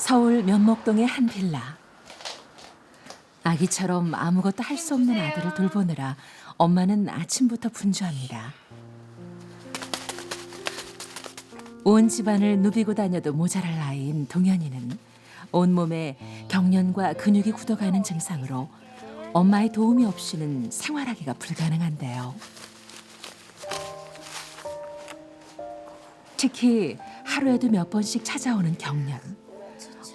서울 면목동의 한 빌라. 아기처럼 아무것도 할 수 없는 아들을 돌보느라 엄마는 아침부터 분주합니다. 온 집안을 누비고 다녀도 모자랄 나이인 동현이는 온몸에 경련과 근육이 굳어가는 증상으로 엄마의 도움이 없이는 생활하기가 불가능한데요. 특히 하루에도 몇 번씩 찾아오는 경련.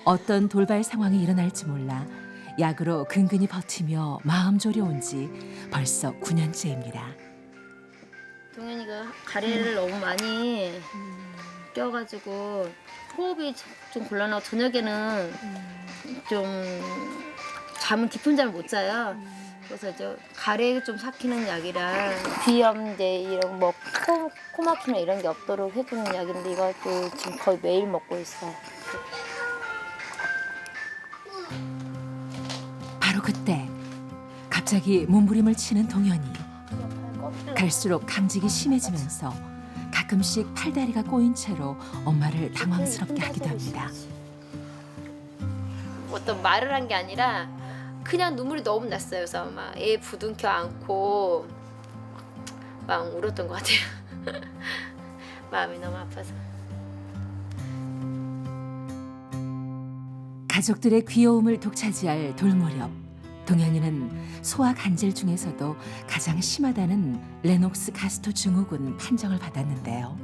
어떤 돌발 상황이 일어날지 몰라 약으로 근근히 버티며 마음 졸여온 지 벌써 9년째입니다. 동현이가 가래를 너무 많이 껴가지고 호흡이 좀 곤란하고 저녁에는 좀 잠을 깊은 잠을 못 자요. 그래서 저 가래 좀 삭히는 약이랑 비염제 이런 뭐 코 코 막히는 이런 게 없도록 해주는 약인데 이것도 지금 거의 매일 먹고 있어요. 갑자기 몸부림을 치는 동현이 갈수록 강직이 심해지면서 가끔씩 팔다리가 꼬인 채로 엄마를 당황스럽게 하기도 합니다. 어떤 말을 한 게 아니라 그냥 눈물이 너무 났어요. 그래서 막 애 부둥켜 안고 막 울었던 것 같아요. 마음이 너무 아파서. 가족들의 귀여움을 독차지할 돌무렵 동현이는 소아 간질 중에서도 가장 심하다는 레녹스 가스토 증후군 판정을 받았는데요.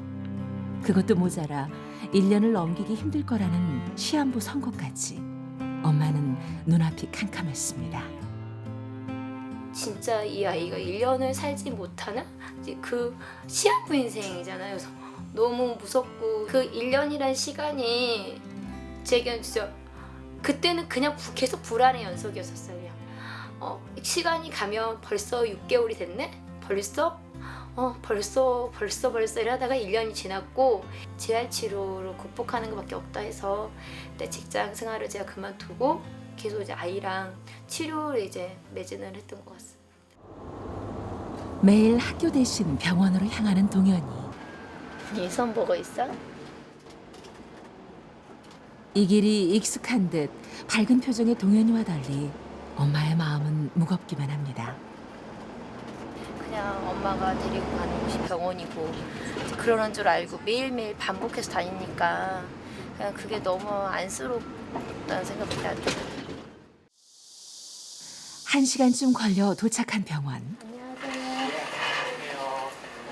그것도 모자라 1년을 넘기기 힘들 거라는 시한부 선고까지 엄마는 눈앞이 캄캄했습니다. 진짜 이 아이가 1년을 살지 못하나? 그 시한부 인생이잖아요. 너무 무섭고 그 1년이란 시간이 제겐 진짜 그때는 그냥 부- 계속 불안의 연속이었었어요. 어, 시간이 가면 벌써 6개월이 됐네? 벌써? 어, 벌써, 벌써, 벌써 이러다가 1년이 지났고 재활 치료로 극복하는 것밖에 없다 해서 내 직장 생활을 제가 그만두고 계속 이제 아이랑 치료를 이제 매진을 했던 것 같습니다. 매일 학교 대신 병원으로 향하는 동현이 이선 보고 있어? 이 길이 익숙한 듯 밝은 표정의 동현이와 달리 엄마의 마음은 무겁기만 합니다. 그냥 엄마가 데리고 가는 곳이 병원이고 그러는 줄 알고 매일매일 반복해서 다니니까 그냥 그게 너무 안쓰럽다는 생각밖에 안 들어요. 한 시간쯤 걸려 도착한 병원. 안녕하세요.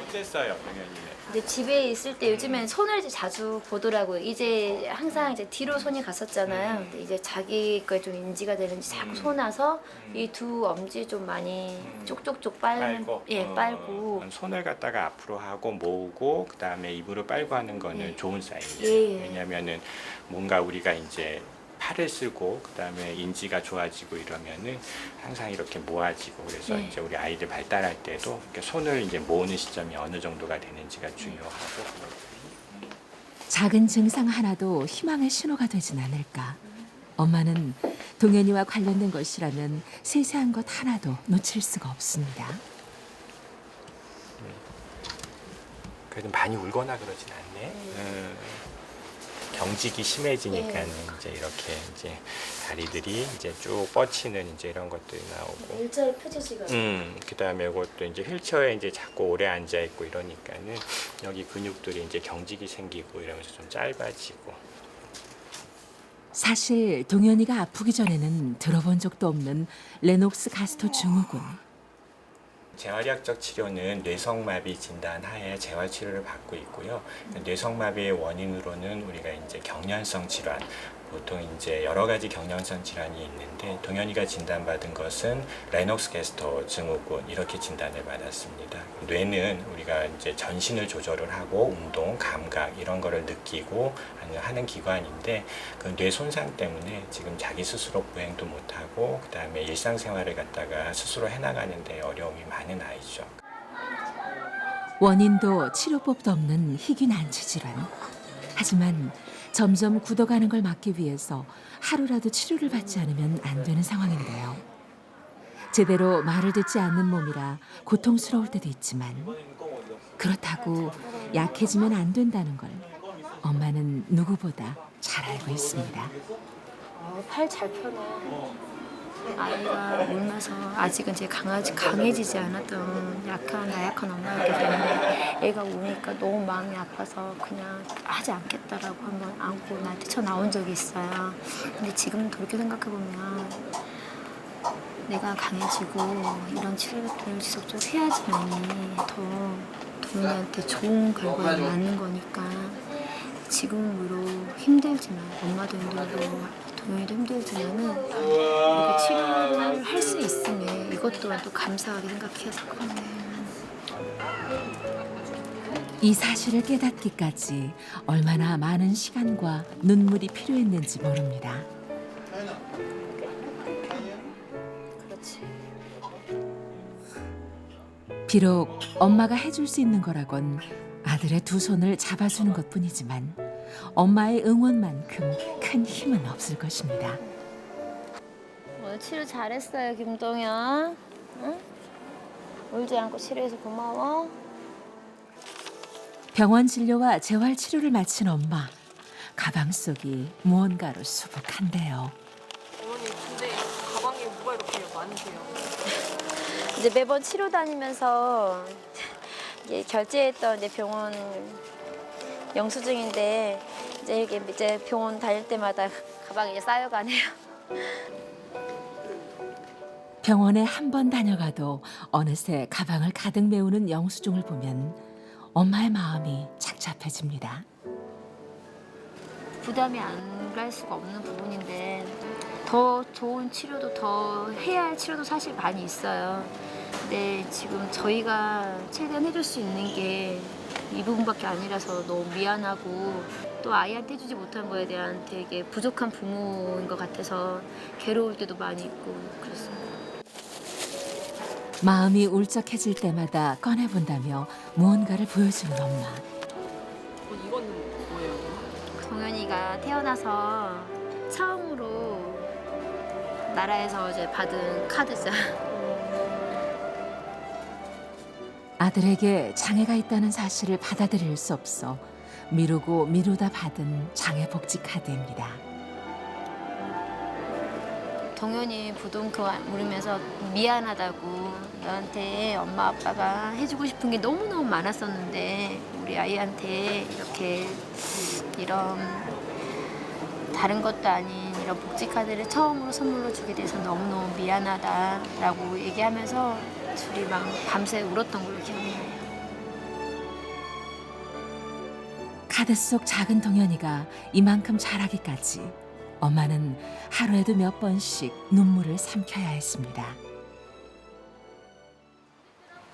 어땠어요, 병현이는? 근데 집에 있을 때 요즘엔 손을 이제 자주 보더라고요. 이제 항상 이제 뒤로 손이 갔었잖아요. 근데 이제 자기 거에 좀 인지가 되는지 자꾸 손 와서 이 두 엄지 좀 많이 쪽쪽쪽 빨는 빨고, 예 어, 빨고 손을 갖다가 앞으로 하고 모으고 그 다음에 입으로 빨고 하는 거는 예. 좋은 사인이에요. 예, 예. 왜냐하면은 뭔가 우리가 이제 팔을 쓰고 그 다음에 인지가 좋아지고 이러면은 항상 이렇게 모아지고 그래서 네. 이제 우리 아이들 발달할 때도 이렇게 손을 이제 모으는 시점이 어느 정도가 되는지가 중요하고 작은 증상 하나도 희망의 신호가 되진 않을까. 엄마는 동현이와 관련된 것이라면 세세한 것 하나도 놓칠 수가 없습니다. 그래도 많이 울거나 그러진 않네. 음, 경직이 심해지니까 는 이제 이렇게 이제 다리들이 이제 쭉 뻗치는 이제 이런 것들이 나오고. 일자로 펴져지가 음, 그다음에 이것도 이제 휠체어에 이제 자꾸 오래 앉아 있고 이러니까는 여기 근육들이 이제 경직이 생기고 이러면서 좀 짧아지고. 사실 동현이가 아프기 전에는 들어본 적도 없는 레녹스 가스토 증후군. 재활의학적 치료는 뇌성마비 진단 하에 재활 치료를 받고 있고요. 뇌성마비의 원인으로는 우리가 이제 경련성 질환, 보통 이제 여러 가지 경련성 질환이 있는데 동현이가 진단받은 것은 레녹스 게스터 증후군 이렇게 진단을 받았습니다. 뇌는 우리가 이제 전신을 조절을 하고 운동, 감각 이런 거를 느끼고 하는 기관인데 그 뇌 손상 때문에 지금 자기 스스로 보행도 못하고 그 다음에 일상생활을 갖다가 스스로 해나가는 데 어려움이 많은 아이죠. 원인도 치료법도 없는 희귀 난치 질환. 하지만 점점 굳어가는 걸 막기 위해서 하루라도 치료를 받지 않으면 안 되는 상황인데요. 제대로 말을 듣지 않는 몸이라 고통스러울 때도 있지만 그렇다고 약해지면 안 된다는 걸 엄마는 누구보다 잘 알고 있습니다. 팔잘 펴네. 아이가 울면서 아직은 제 강아지 강해지지 않았던 약한 나약한 엄마였기 때문에 애가 우니까 너무 마음이 아파서 그냥 하지 않겠다라고 한번 안고 나한테 쳐 나온 적이 있어요. 근데 지금 돌이켜 생각해 보면 내가 강해지고 이런 치료를 지속적으로 해야지만이 더 도윤이한테 좋은 결과가 나는 거니까 지금으로 힘들지만 엄마도 힘들고 도윤이도 힘들지만은 이렇게 치료를 할 수 있으면 이것 또한 또 감사하게 생각해야 될 것 같아요. 이 사실을 깨닫기까지 얼마나 많은 시간과 눈물이 필요했는지 모릅니다. 그렇지. 비록 엄마가 해줄 수 있는 거라곤 아들의 두 손을 잡아주는 것 뿐이지만 엄마의 응원만큼 큰 힘은 없을 것입니다. 오늘 치료 잘했어요, 김동현. 응? 울지 않고 치료해서 고마워. 병원 진료와 재활 치료를 마친 엄마. 가방 속이 무언가로 수북한데요. 어머니 근데 가방에 뭐가 이렇게 많으세요? 이제 매번 치료 다니면서 이제 결제했던 이제 병원 영수증인데 이제 이게 이제 병원 다닐 때마다 가방에 이제 쌓여가네요. 병원에 한 번 다녀가도 어느새 가방을 가득 메우는 영수증을 보면 엄마의 마음이 착잡해집니다. 부담이 안 갈 수가 없는 부분인데 더 좋은 치료도 더 해야 할 치료도 사실 많이 있어요. 근데 지금 저희가 최대한 해줄 수 있는 게 이 부분밖에 아니라서 너무 미안하고 또 아이한테 해주지 못한 거에 대한 되게 부족한 부모인 것 같아서 괴로울 때도 많이 있고 그렇습니다. 마음이 울적해질 때마다 꺼내본다며 무언가를 보여주는 엄마. 어, 이거는 뭐예요? 동현이가 태어나서 처음으로 나라에서 이제 받은 카드죠. 아들에게 장애가 있다는 사실을 받아들일 수 없어 미루고 미루다 받은 장애 복지 카드입니다. 동현이 부둥켜 물으면서 미안하다고 너한테 엄마 아빠가 해주고 싶은 게 너무너무 많았었는데 우리 아이한테 이렇게 이런 다른 것도 아닌 이런 복지 카드를 처음으로 선물로 주게 돼서 너무너무 미안하다라고 얘기하면서 둘이 막 밤새 울었던 걸로 기억나요. 카드 속 작은 동현이가 이만큼 자라기까지 엄마는 하루에도 몇 번씩 눈물을 삼켜야 했습니다.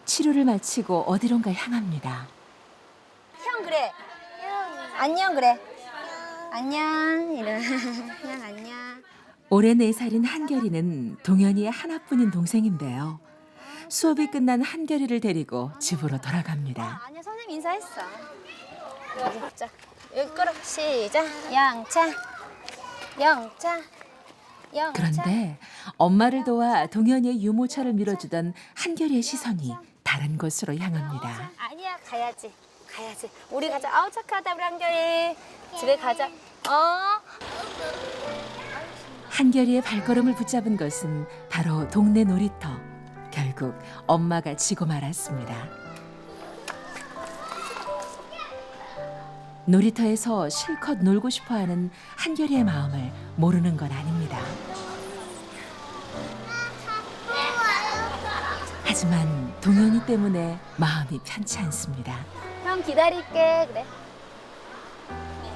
치료를 마치고 어디론가 향합니다. 형 그래. 안녕 그래. 안녕 이런 그냥 안녕. 올해 네 살인 한결이는 동현이의 하나뿐인 동생인데요. 수업이 끝난 한결이를 데리고 집으로 돌아갑니다. 아니야 선생님 인사했어. 자 여기 끌어 시작. 영차. 영차. 영차. 그런데 엄마를 도와 동현이의 유모차를 밀어주던 한결이의 시선이 다른 곳으로 향합니다. 아니야 가야지. 가야지. 우리 가자. 아우 착하다 우리 한결이. 집에 가자. 어? 한결이의 발걸음을 붙잡은 것은 바로 동네 놀이터. 결국 엄마가 지고 말았습니다. 놀이터에서 실컷 놀고 싶어 하는 한결이의 마음을 모르는 건 아닙니다. 하지만 동현이 때문에 마음이 편치 않습니다. 형 기다릴게 그래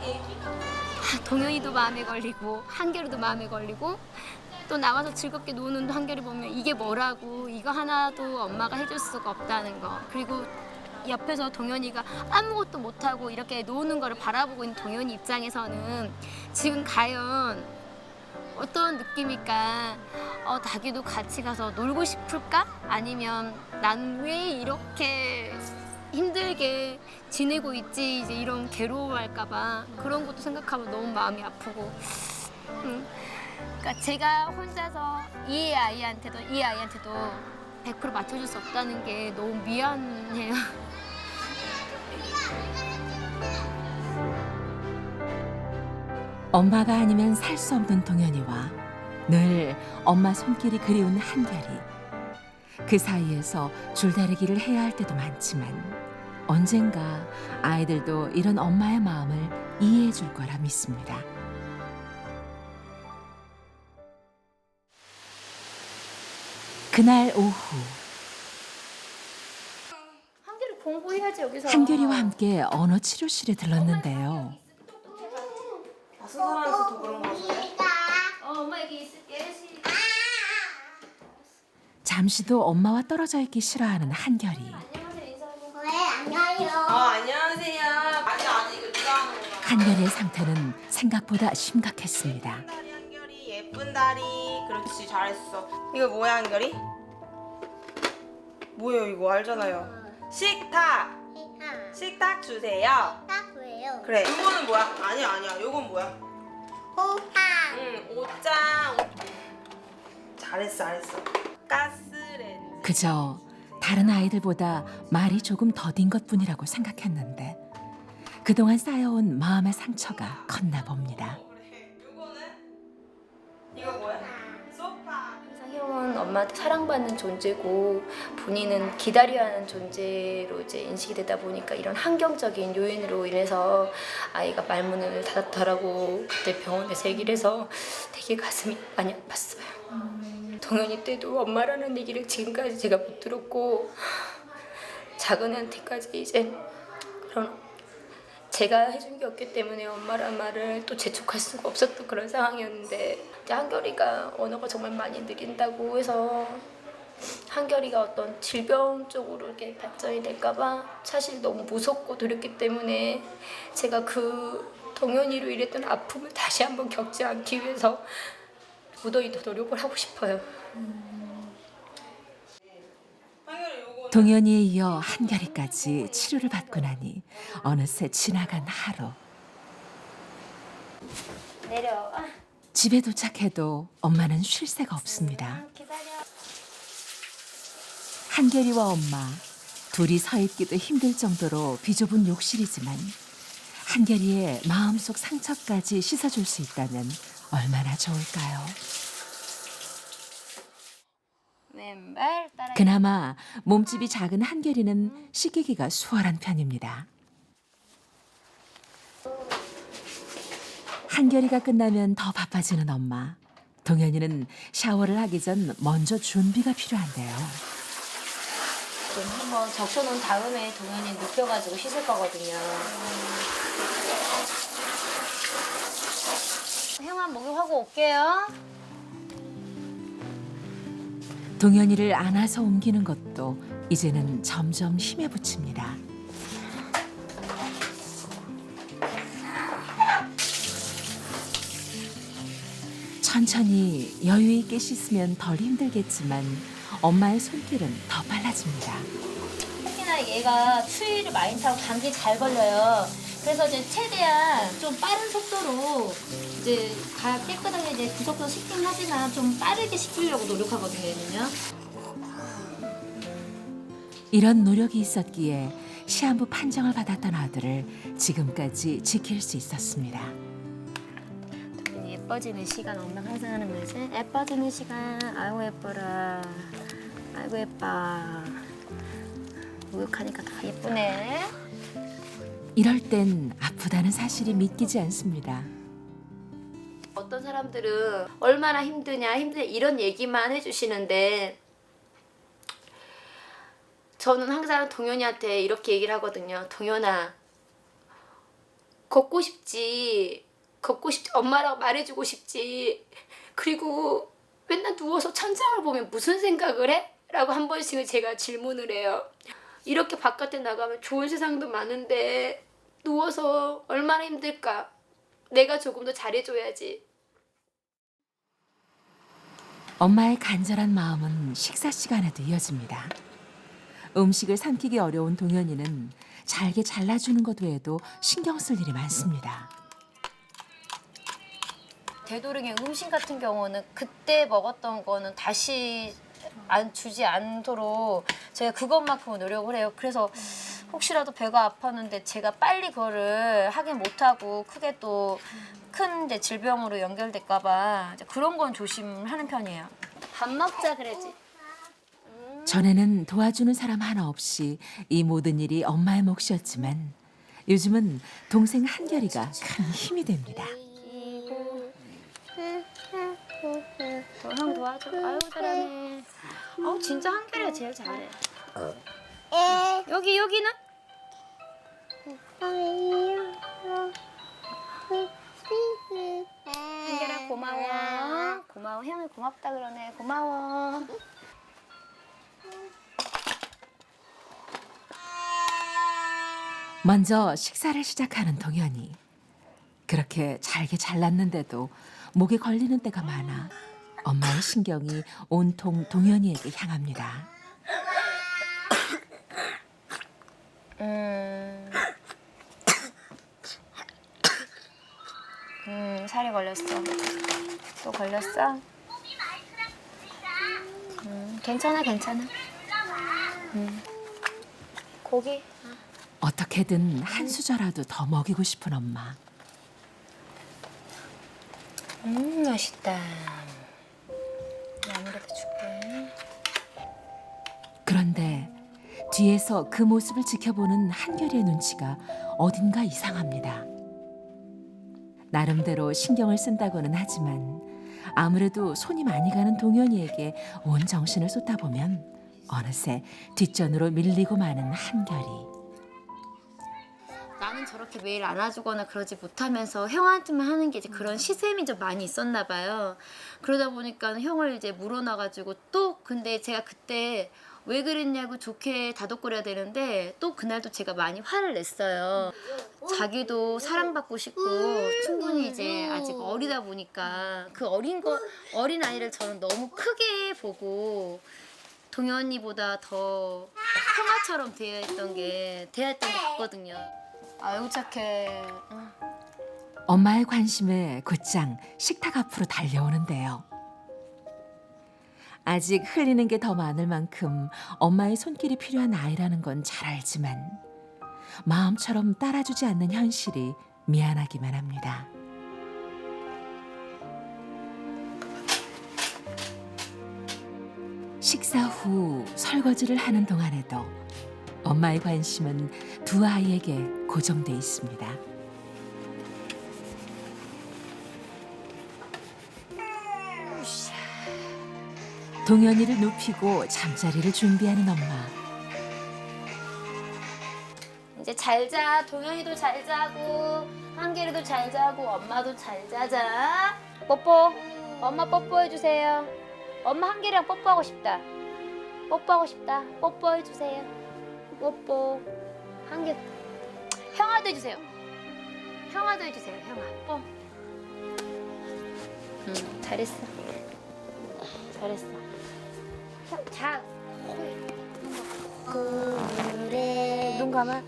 아, 동현이도 마음에 걸리고 한결이도 마음에 걸리고 또 나와서 즐겁게 노는 한결이 보면 이게 뭐라고 이거 하나도 엄마가 해줄 수가 없다는 거 그리고 옆에서 동현이가 아무것도 못하고 이렇게 노는 거를 바라보고 있는 동현이 입장에서는 지금 과연 어떤 느낌일까? 어, 자기도 같이 가서 놀고 싶을까? 아니면 난 왜 이렇게 힘들게 지내고 있지? 이제 이런 괴로워할까봐 그런 것도 생각하면 너무 마음이 아프고. 음, 그러니까 제가 혼자서 이 아이한테도 이 아이한테도 100% 맞춰줄 수 없다는 게 너무 미안해요. 엄마가 아니면 살 수 없는 동현이와 늘 엄마 손길이 그리운 한결이 그 사이에서 줄다리기를 해야 할 때도 많지만 언젠가 아이들도 이런 엄마의 마음을 이해해 줄 거라 믿습니다. 그날 오후 한결이 공부해야지 여기서. 한결이와 함께 언어 치료실에 들렀는데요. 낯선 사람에서 더 그런 거 같은데? 어, 엄마 여기 있을게. 시- 잠시도 엄마와 떨어져 있기 싫어하는 한결이 안녕하세요. 아 안녕하세요. 아니 아니 이거 누가 하는 거야? 한결이의 상태는 생각보다 심각했습니다. 다리 한결이 예쁜 다리. 그렇지 잘했어. 이거 뭐야 한결이? 뭐예요 이거 알잖아요. 식탁. 식탁 주세요. 따구예요. 그래. 이거는 뭐야? 아니야 아니야. 요건 뭐야? 호파. 응 옷장. 잘했어 잘했어. 가스렌지. 그저 다른 아이들보다 말이 조금 더딘 것뿐이라고 생각했는데 그동안 쌓여온 마음의 상처가 컸나 봅니다. 요거는 이거 뭐야? 엄마한테 사랑받는 존재고 본인은 기다려야 하는 존재로 이제 인식이 되다 보니까 이런 환경적인 요인으로 인해서 아이가 말문을 닫았더라고 그때 병원에서 얘기를 해서 되게 가슴이 많이 아팠어요. 동현이 때도 엄마라는 얘기를 지금까지 제가 못 들었고 작은 애한테까지 이제 그런 제가 해준 게 없기 때문에 엄마란 말을 또 재촉할 수가 없었던 그런 상황이었는데 한결이가 언어가 정말 많이 느린다고 해서 한결이가 어떤 질병 쪽으로 이렇게 발전이 될까봐 사실 너무 무섭고 두렵기 때문에 제가 그 동현이로 인했던 아픔을 다시 한번 겪지 않기 위해서 무더히 더 노력을 하고 싶어요. 한결이 요거. 동현이에 이어 한결이까지 치료를 받고 나니 어느새 지나간 하루. 내려. 아, 집에 도착해도 엄마는 쉴 새가 없습니다. 기다려. 한결이와 엄마 둘이 서 있기도 힘들 정도로 비좁은 욕실이지만 한결이의 마음속 상처까지 씻어줄 수 있다면 얼마나 좋을까요? 왼발 따라. 그나마 몸집이 작은 한결이는 씻기기가 수월한 편입니다. 한결이가 끝나면 더 바빠지는 엄마. 동현이는 샤워를 하기 전 먼저 준비가 필요한데요. 좀 한번 적셔놓은 다음에 동현이 눕혀가지고 씻을 거거든요. 형아 목욕하고 올게요. 동현이를 안아서 옮기는 것도 이제는 점점 힘에 부칩니다. 천천히 여유 있게 씻으면 덜 힘들겠지만 엄마의 손길은 더 빨라집니다. 특히나 얘가 추위를 많이 타고 감기 잘 걸려요. 그래서 이제 최대한 좀 빠른 속도로 이제 다 깨끗하게 이제 구석도 씻긴 하지만 좀 빠르게 씻기려고 노력하거든요, 얘는요. 이런 노력이 있었기에 시한부 판정을 받았던 아들을 지금까지 지킬 수 있었습니다. 예뻐지는 시간 엄마가 항상 하는 거지. 예뻐지는 시간. 아이고 예뻐라. 아이고 예뻐. 목욕하니까 더 예쁘네. 이럴 땐 아프다는 사실이 믿기지 않습니다. 어떤 사람들은 얼마나 힘드냐 힘드냐 이런 얘기만 해주시는데 저는 항상 동현이한테 이렇게 얘기를 하거든요. 동현아 걷고 싶지 걷고 싶지 엄마라고 말해주고 싶지 그리고 맨날 누워서 천장을 보면 무슨 생각을 해? 라고 한 번씩은 제가 질문을 해요. 이렇게 바깥에 나가면 좋은 세상도 많은데 누워서 얼마나 힘들까? 내가 조금 더 잘해줘야지. 엄마의 간절한 마음은 식사 시간에도 이어집니다. 음식을 삼키기 어려운 동현이는 잘게 잘라주는 것 외에도 신경 쓸 일이 많습니다. 되도록이 음식 같은 경우는 그때 먹었던 거는 다시 안 주지 않도록 제가 그것만큼은 노력을 해요. 그래서 혹시라도 배가 아팠는데 제가 빨리 그거를 하긴 못하고 크게 또 큰 질병으로 연결될까봐 이제 그런 건 조심하는 편이에요. 밥 먹자 그래지. 전에는 도와주는 사람 하나 없이 이 모든 일이 엄마의 몫이었지만 요즘은 동생 한결이가 큰 힘이 됩니다. 형 도와줘. 아유 잘하네. 어 진짜 한결이가 제일 잘해. 여기 여기는? 한결아 고마워. 고마워. 형이 고맙다 그러네. 고마워. 먼저 식사를 시작하는 동현이. 그렇게 잘게 잘났는데도 목에 걸리는 때가 많아 엄마의 신경이 온통 동현이에게 향합니다. 음. 음, 살이 걸렸어. 또 걸렸어? 음, 괜찮아, 괜찮아. 음. 고기. 어떻게든 한 수저라도 더 먹이고 싶은 엄마. 음, 맛있다. 아무래도 줄게. 그런데 뒤에서 그 모습을 지켜보는 한결의 눈치가 어딘가 이상합니다. 나름대로 신경을 쓴다고는 하지만 아무래도 손이 많이 가는 동현이에게 온 정신을 쏟다 보면 어느새 뒷전으로 밀리고 마는 한결이. 나는 저렇게 매일 안아주거나 그러지 못하면서 형한테만 하는 게 이제 그런 시샘이 좀 많이 있었나 봐요. 그러다 보니까 형을 이제 물어놔가지고 또 근데 제가 그때 왜 그랬냐고 좋게 다독거려야 되는데 또 그날도 제가 많이 화를 냈어요. 자기도 사랑받고 싶고 충분히 이제 아직 어리다 보니까 그 어린 거 어린 아이를 저는 너무 크게 보고 동현이보다 더 형아처럼 대했던 게 대했던 게 같거든요. 아이고 착해. 응. 엄마의 관심에 곧장 식탁 앞으로 달려오는데요. 아직 흘리는 게 더 많을 만큼 엄마의 손길이 필요한 아이라는 건 잘 알지만 마음처럼 따라주지 않는 현실이 미안하기만 합니다. 식사 후 설거지를 하는 동안에도 엄마의 관심은 두 아이에게 고정돼 있습니다. 동현이를 눕히고 잠자리를 준비하는 엄마. 이제 잘 자. 동현이도 잘 자고 한결이도 잘 자고 엄마도 잘 자자. 뽀뽀. 엄마 뽀뽀해 주세요. 엄마 한결이랑 뽀뽀하고 싶다. 뽀뽀하고 싶다. 뽀뽀해 주세요. 뽀뽀. 한결. 형아도 해주세요. 형아도 해주세요. 형아. 뽀. 응, 잘했어. 잘했어. 형, 자. 그래. 눈 감아.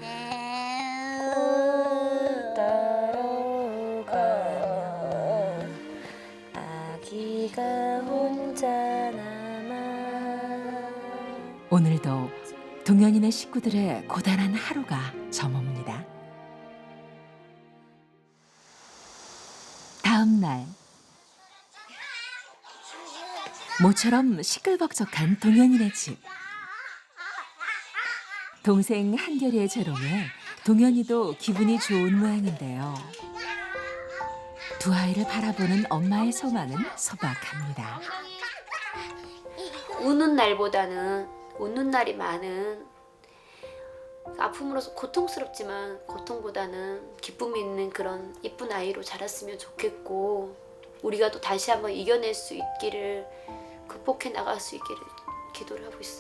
따라가 아기가 혼자 남아 오늘도 동현이네 식구들의 고단한 하루가 저멉니다. 다음 날 모처럼 시끌벅적한 동현이네 집. 동생 한결이의 재롱에 동현이도 기분이 좋은 모양인데요. 두 아이를 바라보는 엄마의 소망은 소박합니다. 우는 날보다는 웃는 날이 많은 아픔으로서 고통스럽지만 고통보다는 기쁨이 있는 그런 이쁜 아이로 자랐으면 좋겠고 우리가 또 다시 한번 이겨낼 수 있기를 극복해 나갈 수 있기를 기도를 하고 있어.